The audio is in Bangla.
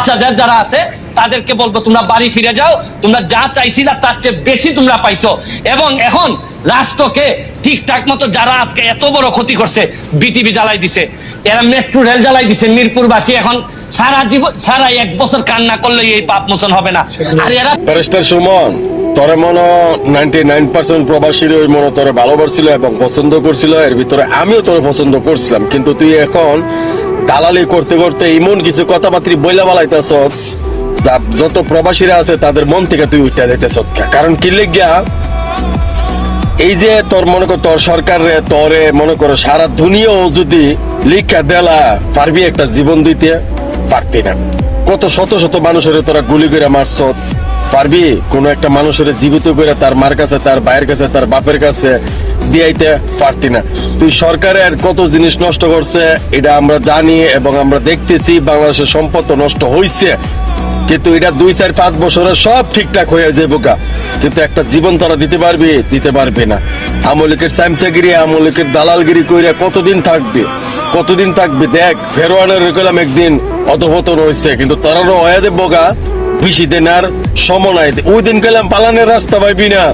বাচ্চাদের যারা আছে, তাদেরকে বলব, তোমরা বাড়ি ফিরে যাও, তোমরা যা চাইছিলা তার চেয়ে বেশি তোমরা পাইছো। এবং এখন রাষ্ট্রকে ঠিকঠাক মতো যারা আজকে এত বড় ক্ষতি করছে, বিটিভি জ্বালাই দিছে, এরা মেট্রো রেল জ্বালাই দিছে, মিরপুরবাসী এখন সারা জীবন সারা এক বছর কান্না করলে এই পাপ মোচন হবে না। আর এরা ব্যারিস্টার সুমন, তোরে মনে নাইনটি নাইন পার্সেন্ট প্রবাসীর ওই মনে তোরে ভালোবাসছিল এবং পছন্দ করছিল, এর ভিতরে আমিও তোরে পছন্দ করছিলাম, কিন্তু তুই এখন দালালি করতে করতে এমন কিছু কথাবার্তি বইলা বালাইতেছ, যা যত প্রবাসীরা আছে তাদের মন থেকে তুই উঠে দিতেছ। কারণ কি লেগিয়া, এই যে তোর মনে কর, তোর সরকার রে তোরে মনে করো, সারা দুনিয়াও যদি লিখা দেলা, পারবি একটা জীবন দিতে? পারতি না। কত শত শত মানুষের তোরা গুলি করে মারছ। পারবি? কোন একটা মানুষের জীবিত করে তার মার কাছে, তার ভাইয়ের কাছে, তার বাপের কাছে দিয়াইতে পারতি না। তুই সরকারের কত জিনিস নষ্ট করছে, এটা আমরা জানি এবং আমরা দেখতেছি, বাংলাদেশের সম্পদ নষ্ট হইছে। কিন্তু এটা দুই, চার, পাঁচ বছরে সব ঠিকঠাক হয়ে যাবে বোকা কিন্তু একটা জীবন তারা দিতে পারবে দিতে পারবে না। আমলিকের সামসাগিরি, আমলিকের দালালগিরি কইরা কতদিন থাকবে? কতদিন থাকবে? দেখ, ফেরোয়ানের গেলাম একদিন অধপতন হয়েছে কিন্তু তারারও হয়ে বোকা বেশি দিন আর সময় নাই। ওই দিন গেলাম পালানের রাস্তা পাইবি না।